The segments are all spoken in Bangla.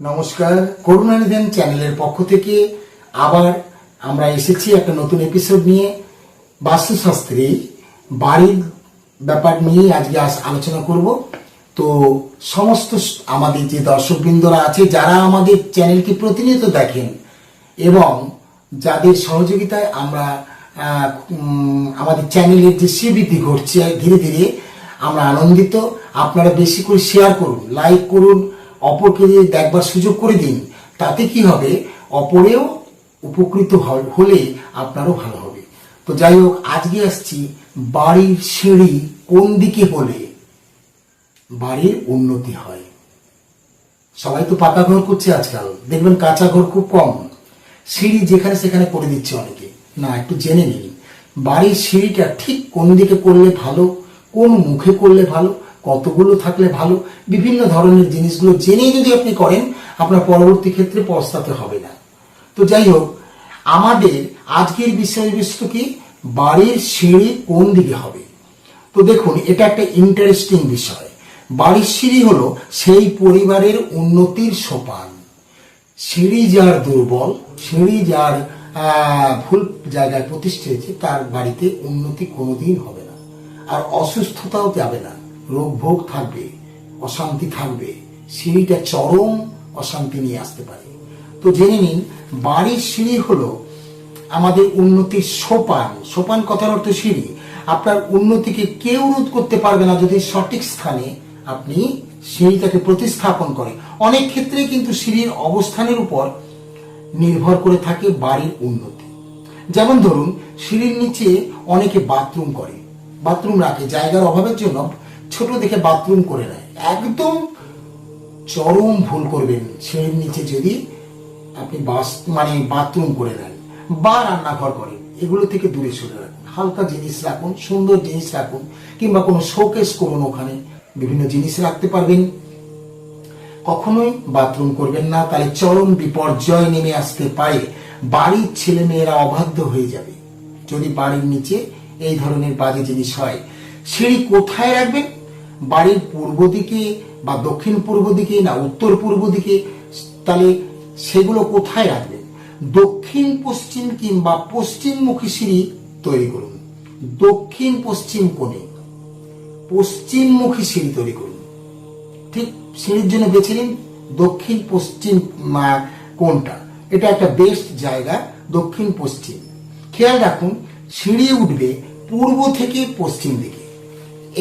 নমস্কার করুণানিধন চ্যানেলের পক্ষ থেকে আবার আমরা এসেছি একটা নতুন এপিসোড নিয়ে। বাস্তুশাস্ত্রে বাড়ির ব্যাপার নিয়ে আজকে আলোচনা করব। তো সমস্ত আমাদের যে দর্শকবৃন্দরা আছে, যারা আমাদের চ্যানেলকে প্রতিনিয়ত দেখেন এবং যাদের সহযোগিতায় আমরা আমাদের চ্যানেলের যে শ্রীবৃদ্ধি ঘটছে, ধীরে ধীরে আমরা আনন্দিত। আপনারা বেশি করে শেয়ার করুন লাইক করুন অপরকে দিয়ে দেখবার সুযোগ করে দিন, তাতে কি হবে? অপরেও উপকৃত হলে আপনারও ভালো হবে। তো যাই হোক, আজকে আসছি বাড়ির সিঁড়ি কোন দিকে হলে বাড়ির উন্নতি হয়। সবাই তো পাকা ঘর করছে আজকাল। দেখবেন কাঁচা ঘর খুব কম। সিঁড়ি যেখানে সেখানে করে দিচ্ছে অনেকে। না, একটু জেনে নিন। বাড়ির সিঁড়িটা ঠিক কোন দিকে করলে ভালো, কোন মুখে করলে ভালো কতগুলো থাকলে ভালো, বিভিন্ন ধরনের জিনিসগুলো জেনে যদি আপনি করেন, আপনার পরবর্তী ক্ষেত্রে পস্তাতে হবে না। তো যাই হোক, আমাদের আজকের বিষয়বস্তু কি? বাড়ির সিঁড়ি কোন দিকে হবে? তো দেখুন, এটা একটা ইন্টারেস্টিং বিষয়। বাড়ির সিঁড়ি হলো সেই পরিবারের উন্নতির সোপান। সিঁড়ি যার দুর্বল, সিঁড়ি যার ভুল জায়গায় প্রতিষ্ঠিত তার বাড়িতে উন্নতি কোনোদিন হবে না। আর অসুস্থতাও যাবে না। রোগ ভোগ থাকবে, অশান্তি থাকবে, সিঁড়িটা চরম অশান্তি নিয়ে আসতে পারে। তো জেনে নিন, বাড়ির সিঁড়ি হলো আমাদের উন্নতির সোপান। সোপান কথার অর্থ সিঁড়ি। আপনার উন্নতিকে কেউ রোধ করতে পারবে না যদি সঠিক স্থানে আপনি সিঁড়িটাকে প্রতিস্থাপন করেন। অনেক ক্ষেত্রেই কিন্তু সিঁড়ির অবস্থানের উপর নির্ভর করে থাকে বাড়ির উন্নতি। যেমন ধরুন, সিঁড়ির নিচে অনেকে বাথরুম করে। বাথরুম রাখে। জায়গার অভাবের জন্য ছোট দেখে বাথরুম করে নেয়। একদম চরম ভুল করবেন। সিঁড়ির নিচে যদি আপনি বাস মানে বাথরুম করে নেন বা রান্নাঘর করেন, এগুলো থেকে দূরে সরে রাখুন। হালকা জিনিস রাখুন, সুন্দর জিনিস রাখুন, কিংবা কোনো শোকেস করুন ওখানে। বিভিন্ন জিনিস রাখতে পারবেন। কখনোই বাথরুম করবেন না, তাহলে চরম বিপর্যয় নেমে আসতে পারে। বাড়ির ছেলে মেয়েরা অবাধ্য হয়ে যাবে। যদি বাড়ির নিচে এই ধরনের বাজে জিনিস হয়, সিঁড়ি কোথায় রাখবেন? বাড়ির পূর্ব দিকে বা দক্ষিণ পূর্ব দিকে না, উত্তর পূর্ব দিকে, তাহলে সেগুলো কোথায় রাখবেন? দক্ষিণ, পশ্চিম কিংবা পশ্চিমমুখী সিঁড়ি তৈরি করুন। দক্ষিণ, পশ্চিম কোণে। পশ্চিমমুখী সিঁড়ি তৈরি করুন। ঠিক সিঁড়ির জন্য বেছে নিন দক্ষিণ, পশ্চিম কোনটা এটা একটা বেস্ট জায়গা, দক্ষিণ, পশ্চিম। খেয়াল রাখুন, সিঁড়ি উঠবে পূর্ব থেকে পশ্চিম দিকে।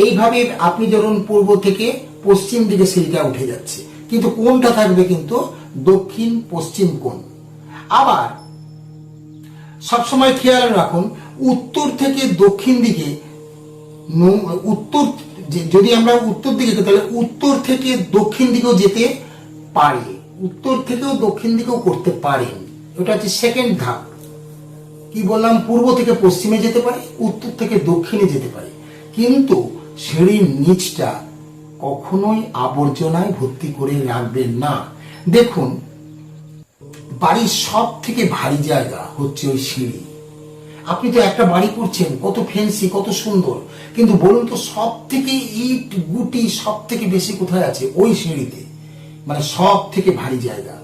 এইভাবে আপনি ধরুন পূর্ব থেকে পশ্চিম দিকে সিঁড়িটা উঠে যাচ্ছে। কিন্তু কোনটা থাকবে কিন্তু? দক্ষিণ, পশ্চিম কোণ। আবার সবসময় খেয়াল রাখুন, উত্তর থেকে দক্ষিণ দিকে উত্তর যদি আমরা উত্তর দিকে তাহলে উত্তর থেকে দক্ষিণ দিকেও যেতে পারি। উত্তর থেকেও দক্ষিণ দিকেও করতে পারেন। ওটা হচ্ছে সেকেন্ড ধাপ। কি বললাম? পূর্ব থেকে পশ্চিমে যেতে পারে, উত্তর থেকে দক্ষিণে যেতে পারে। কিন্তু সিঁড়ির নিচটা কখনোই আবর্জনায় ভর্তি করে রাখবেন না। দেখুন, বাড়ির সব থেকে ভারী জায়গা হচ্ছে ওই সিঁড়ি। আপনি তো একটা বাড়ি করছেন, কত ফেন্সি কত সুন্দর। কিন্তু বলুন তো সব থেকে ইট, গুটি সব থেকে বেশি কোথায় আছে ওই সিঁড়িতে? মানে সব থেকে ভারী জায়গা।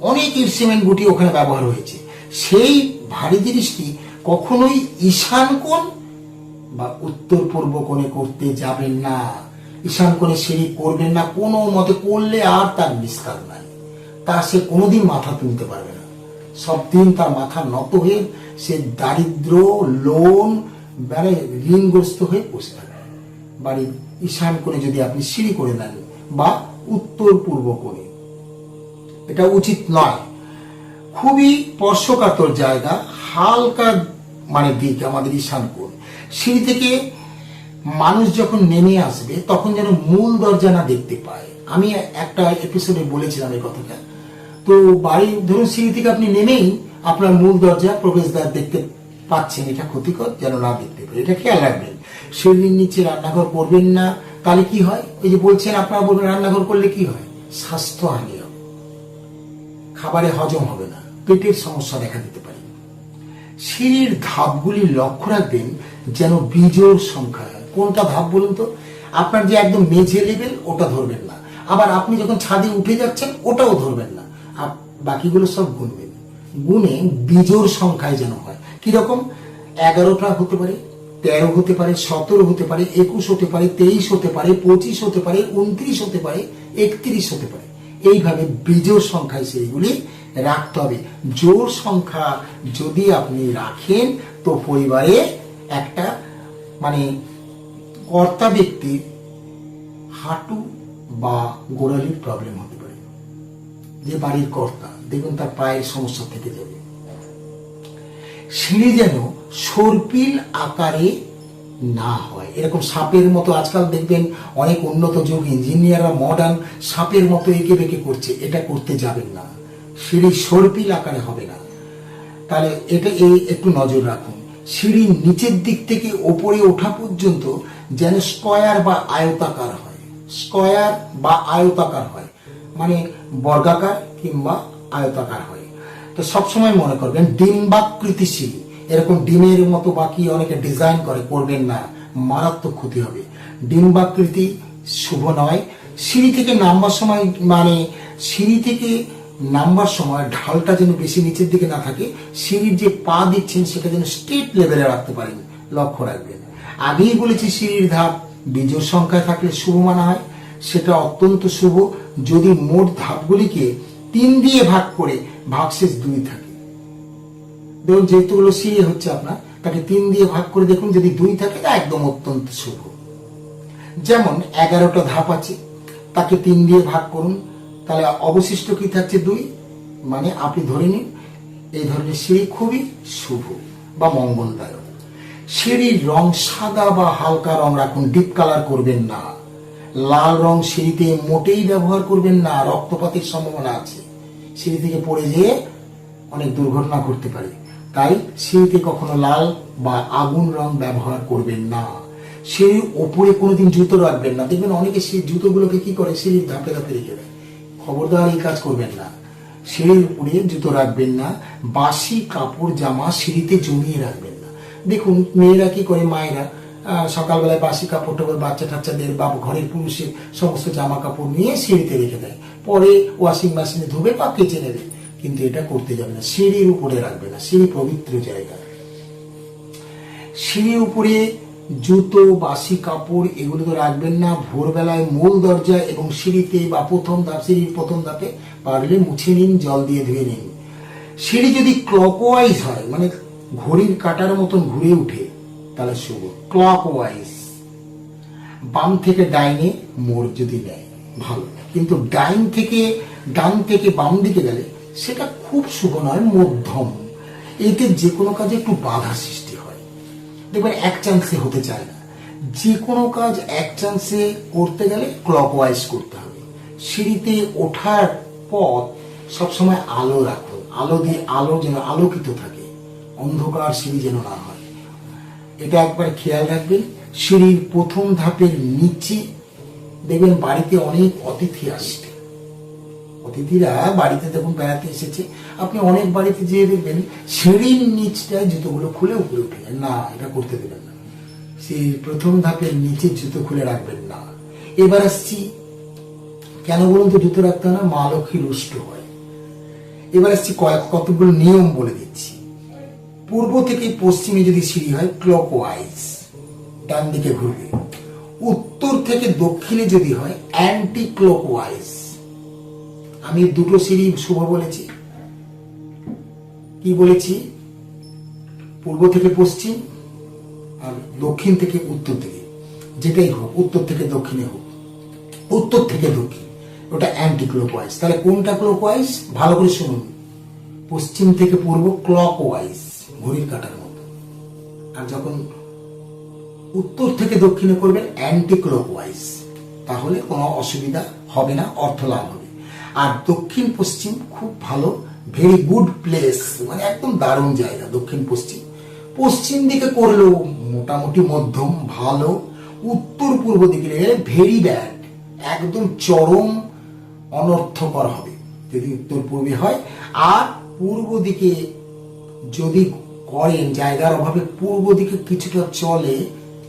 অনেক ইট, সিমেন্ট, গুটি ওখানে ব্যবহার হয়েছে। সেই ভারী জিনিসটি কখনোই ঈশান কোণ বা উত্তর পূর্ব কোণে করতে যাবেন না। ঈশান কোণে সিঁড়ি করবেন না। কোনো মতে করলে আর তার নিস্তার নাই। তা সে কোনোদিন মাথা তুলতে পারবে না। সব দিন তার মাথা নত হয়ে সে দারিদ্র, লোন মানে ঋণগ্রস্ত হয়ে বসে থাকে। বাড়ির ঈশান কোণে যদি আপনি সিঁড়ি করে নেন বা উত্তর পূর্ব কোণে। এটা উচিত নয়। খুবই স্পর্শকাতর জায়গা, হালকা মানে দিক আমাদের ঈশান কোণ। সিঁড়ি থেকে মানুষ যখন নেমে আসবে, তখন যেন মূল দরজা না দেখতে পায়। আমি একটা এপিসোডে বলেছিলাম এই কথাটা। তো বাড়ি, ধরুন সিঁড়ি থেকে আপনি নেমেই আপনার মূল দরজা প্রবেশদ্বার দেখতে পাচ্ছেন, এটা ক্ষতিকর যেন না দেখতে পারে এটা খেয়াল রাখবেন। সিঁড়ির নিচে রান্নাঘর করবেন না, তাহলে কি হয়? ওই যে বলছেন, আপনারা বলবেন রান্নাঘর করলে কি হয়? স্বাস্থ্যহানি হবে খাবারে হজম হবে না। পেটের সমস্যা দেখা দিতে পারে। সিঁড়ির ধাপগুলি লক্ষ্য রাখবেন যেন বীজোর সংখ্যা হয়। কোনটা ভাব বলুন তো? আপনার যে একদম মেঝে লেভেল ওটা ধরবেন না। আবার আপনি যখন ছাদে উঠে যাচ্ছেন, ওটাও ধরবেন না। বাকিগুলো সব গুনবেন। গুনে বিজোর সংখ্যায় যেন হয়। কীরকম? এগারোটা হতে পারে, তেরো হতে পারে, সতেরো হতে পারে, একুশ হতে পারে, তেইশ হতে পারে, পঁচিশ হতে পারে, উনত্রিশ হতে পারে, একত্রিশ হতে পারে। এইভাবে বিজোড় সংখ্যায় সেইগুলি রাখতে হবে। জোর সংখ্যা যদি আপনি রাখেন, তো পরিবারে একটা মানে কর্তা ব্যক্তির হাঁটু বা গোড়ালির প্রবলেম হতে পারে। যে বাড়ির কর্তা, দেখুন তার পায়ের সমস্যা থেকে যাবে। সিঁড়ি যেন সর্পিল আকারে না হয়। এরকম সাপের মতো আজকাল দেখবেন অনেক উন্নত যুগ, ইঞ্জিনিয়াররা মডার্ন সাপের মতো এঁকে বেঁকে করছে, এটা করতে যাবেন না। সিঁড়ি সর্পিল আকারে হবে না। তাহলে এটা এই একটু নজর রাখুন। সিঁড়ির নিচের দিক থেকে ওপরে ওঠা পর্যন্ত যেন স্কয়ার বা আয়তাকার হয়। স্কয়ার বা আয়তাকার হয়। মানে বর্গাকার কিংবা আয়তাকার হয়। তো সবসময় মনে করবেন, ডিম্বাকৃতি সিঁড়ি। এরকম ডিমের মতো বাকি অনেকে ডিজাইন করে, করবেন না। মারাত্মক ক্ষতি হবে। ডিম্বাকৃতি শুভ নয়। সিঁড়ি থেকে নামবার সময় মানে সিঁড়ি থেকে নামবার সময় ঢালটা যেন বেশি নিচের দিকে না থাকে, সিঁড়ির যে পা দিচ্ছেন সেটা যেন স্ট্রেট লেভেলে রাখতে পারেন, লক্ষ্য রাখবেন। আগেই বলেছি সিঁড়ির ধাপ, বিজোড় সংখ্যায় থাকলে শুভ মানা হয়, সেটা অত্যন্ত শুভ। যদি মোট ধাপগুলিকে তিন দিয়ে ভাগ করে ভাগশেষ দুই থাকে। দেখুন যেহেতুগুলো সিঁড়ি হচ্ছে আপনার, তাকে তিন দিয়ে ভাগ করে দেখুন, যদি দুই থাকে, তা একদম অত্যন্ত শুভ। যেমন, এগারোটা ধাপ আছে, তাকে তিন দিয়ে ভাগ করুন তাহলে অবশিষ্ট কি থাকছে দুই? মানে আপনি ধরে নিন, এই ধরনের সিঁড়ি খুবই শুভ বা মঙ্গলদায়ক। সিঁড়ির রং সাদা বা হালকা রং রাখুন, ডিপ কালার করবেন না। লাল রং সিঁড়িতে মোটেই ব্যবহার করবেন না, রক্তপাতের সম্ভাবনা আছে। সিঁড়ি থেকে পড়ে যেয়ে অনেক দুর্ঘটনা ঘটতে পারে। তাই সিঁড়িতে কখনো লাল বা আগুন রং ব্যবহার করবেন না। সিঁড়ির ওপরে কোনোদিন জুতো রাখবেন না। দেখবেন অনেকে সেই জুতোগুলোকে কি করে, সিঁড়ির ধাপে ধাপে রেখে দেয়। খবরদার এই কাজ করবেন না। সিঁড়ির উপরে জুতো রাখবেন না, বাসি কাপড় জামা সিঁড়িতে জমিয়ে রাখবেন না। দেখুন, মেয়েরা কি করে, মায়েরা সকালবেলায় বাসি কাপড় টাপড় বাচ্চা টাচ্চাদের বা ঘরের পুরুষের সমস্ত জামা কাপড় নিয়ে সিঁড়িতে রেখে দেয়। পরে ওয়াশিং মেশিনে ধুবে বা কেচে নেবে কিন্তু এটা করতে যাবে না। সিঁড়ির উপরে রাখবে না। সিঁড়ি পবিত্র জায়গা। সিঁড়ির উপরে জুতো, বাসি কাপড়, এগুলো তো রাখবেন না। ভোরবেলায় মূল দরজা এবং সিঁড়িতে বা প্রথম ধাপ, সিঁড়ির প্রথম ধাপে পারলে মুছে নিন, জল দিয়ে ধুয়ে নিন। সিঁড়ি যদি ক্লকওয়াইজ হয় মানে ঘড়ির কাটার মতন ঘুরে উঠে, তাহলে শুভ। ক্লকওয়াইজ বাম থেকে ডাইনে মোড় যদি নেয়, ভালো। কিন্তু ডাইন থেকে, ডান থেকে বাম দিকে গেলে সেটা খুব শুভ নয়, মধ্যম। এতে যে কোনো কাজে একটু বাধা সৃষ্টি দেখবেন এক চান্সে হতে চায় না। যে কোনো কাজ এক চান্সে করতে গেলে ক্লকওয়াইজ করতে হবে। সিঁড়িতে ওঠার পথ সবসময় আলো রাখুন। আলো দিয়ে আলো যেন আলোকিত থাকে। অন্ধকার সিঁড়ি যেন না হয়। এটা একবার খেয়াল রাখবেন। সিঁড়ির প্রথম ধাপের নিচে দেখবেন বাড়িতে অনেক অতিথি আসবে অতিথিরা বাড়িতে যখন বেড়াতে এসেছে। আপনি অনেক বাড়িতে যেয়ে দেখবেন সিঁড়ির নিচটায় জুতোগুলো খুলে উপরে উঠে না, এটা করতে দেবেন না। সেই প্রথম ধাপের নিচে জুতো খুলে রাখবেন না। এবার আসছি। কেন বলুন তো জুতো রাখতে হয় না? মা লক্ষ্মী রুষ্ট হয়। এবার আসছি কয়েক কতগুলো নিয়ম বলে দিচ্ছি। পূর্ব থেকে পশ্চিমে যদি সিঁড়ি হয় ক্লকওয়াইজ ডান দিকে ঘুরবে। উত্তর থেকে দক্ষিণে যদি হয় অ্যান্টি ক্লকওয়াইজ আমি দুটো সিঁড়ি শুভ বলেছি। কি বলেছি? পূর্ব থেকে পশ্চিম আর দক্ষিণ থেকে উত্তর দিকে যেটাই হোক, উত্তর থেকে দক্ষিণে হোক। উত্তর থেকে দক্ষিণ। ওটা অ্যান্টি ক্লকওয়াইজ তাহলে কোনটা ক্লকওয়াইজ ভালো করে শুনুন। পশ্চিম থেকে পূর্ব ক্লকওয়াইজ ঘড়ির কাটার মতো। আর যখন উত্তর থেকে দক্ষিণে করবেন অ্যান্টি ক্লকওয়াইজ তাহলে কোনো অসুবিধা হবে না অর্থ লাভ হবে আর দক্ষিণ পশ্চিম খুব ভালো ভেরি গুড প্লেস মানে একদম দারুণ জায়গা, দক্ষিণ পশ্চিম। পশ্চিম দিকে করলেও মোটামুটি মধ্যম, ভালো। উত্তর পূর্ব দিকে ভেরি ব্যাড একদম চরম অনর্থকর হবে, যদি উত্তর পূর্বে হয়। আর পূর্ব দিকে যদি করেন, জায়গার অভাবে পূর্ব দিকে কিছুটা চলে,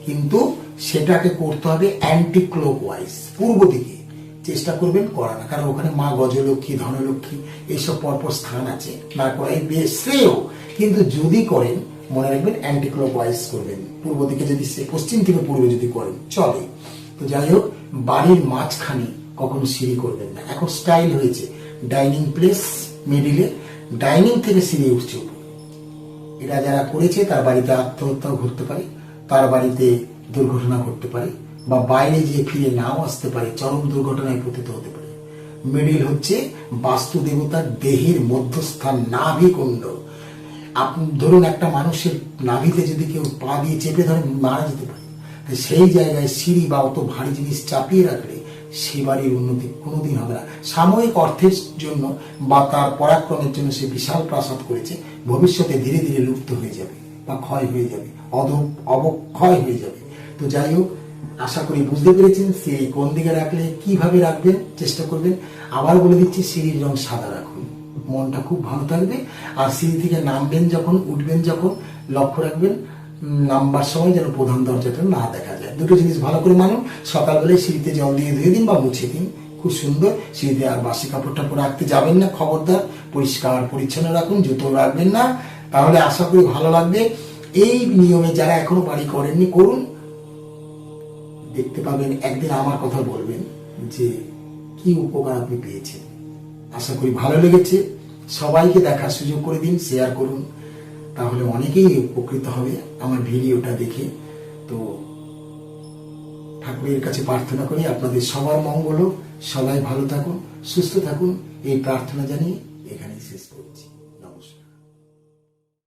কিন্তু সেটাকে করতে হবে অ্যান্টি ক্লকওয়াইজ পূর্ব দিকে। চেষ্টা করবেন করা না। কারণ ওখানে মা গজলক্ষ্মী ধনলক্ষ্মী এইসব পরপর স্থান আছে। না করাই বেশ শ্রেয়। কিন্তু যদি করেন, মনে রাখবেন অ্যান্টি ক্লকওয়াইজ করবেন। পূর্ব দিকে যদি সে, পশ্চিম থেকে পূর্বে যদি করেন, চলে। তো যাই হোক, বাড়ির মাঝখানে কখনো সিঁড়ি করবেন না। এখন স্টাইল হয়েছে ডাইনিং প্লেস মিডিলে ডাইনিং থেকে সিঁড়ি উঠছে। এরা যারা করেছে, তার বাড়িতে আত্মহত্যাও ঘটতে পারে, তার বাড়িতে দুর্ঘটনা ঘটতে পারে। বা বাইরে গিয়ে ফিরে নাও আসতে পারে, চরম দুর্ঘটনায় পতিত হতে পারে। মিডিল হচ্ছে বাস্তু দেবতার দেহের মধ্যস্থান, নাভি কুণ্ড। আপনি ধরুন একটা মানুষের নাভিতে যদি কেউ পা দিয়ে চেপে ধরে মারা যেতে পারে সেই জায়গায় সিঁড়ি বা অত ভারী জিনিস চাপিয়ে রাখলে সে বাড়ির উন্নতি কোনোদিন হবে না। সাময়িক অর্থের জন্য বা তার পরাক্রমের জন্য সে বিশাল প্রাসাদ করেছে, ভবিষ্যতে ধীরে ধীরে লুপ্ত হয়ে যাবে বা ক্ষয় হয়ে যাবে অদ অবক্ষয় হয়ে যাবে। তো যাই হোক আশা করি বুঝতে পেরেছেন সিঁড়ি কোন দিকে রাখলে, কীভাবে রাখবেন, চেষ্টা করবেন। আবার বলে দিচ্ছি, সিঁড়ির রং সাদা রাখুন। মনটা খুব ভালো থাকবে। আর সিঁড়ি থেকে নামবেন যখন, উঠবেন যখন, লক্ষ্য রাখবেন নামবার সময় যেন প্রধান দরজাটা না দেখা যায়। দুটো জিনিস ভালো করে মানুন। সকালবেলায় সিঁড়িতে জল দিয়ে ধুয়ে দিন বা মুছে দিন। খুব সুন্দর। সিঁড়িতে আর বাসি কাপড় টাপড় রাখতে যাবেন না। খবরদার, পরিষ্কার, পরিচ্ছন্ন রাখুন। জুতো রাখবেন না। তাহলে আশা করি ভালো লাগবে। এই নিয়মে যারা এখনও বাড়ি করেননি, করুন। দেখতে পাবেন, একদিন আমার কথা বলবেন যে, কি উপকার আপনি পেয়েছেন। আশা করি ভালো লেগেছে। সবাইকে দেখার সুযোগ করে দিন শেয়ার করুন। তাহলে অনেকেই উপকৃত হবে আমার ভিডিওটা দেখে। তো ঠাকুরের কাছে প্রার্থনা করি, আপনাদের সবার মঙ্গল সবাই ভালো থাকুন, সুস্থ থাকুন। এই প্রার্থনা জানিয়ে এখানেই শেষ করছি।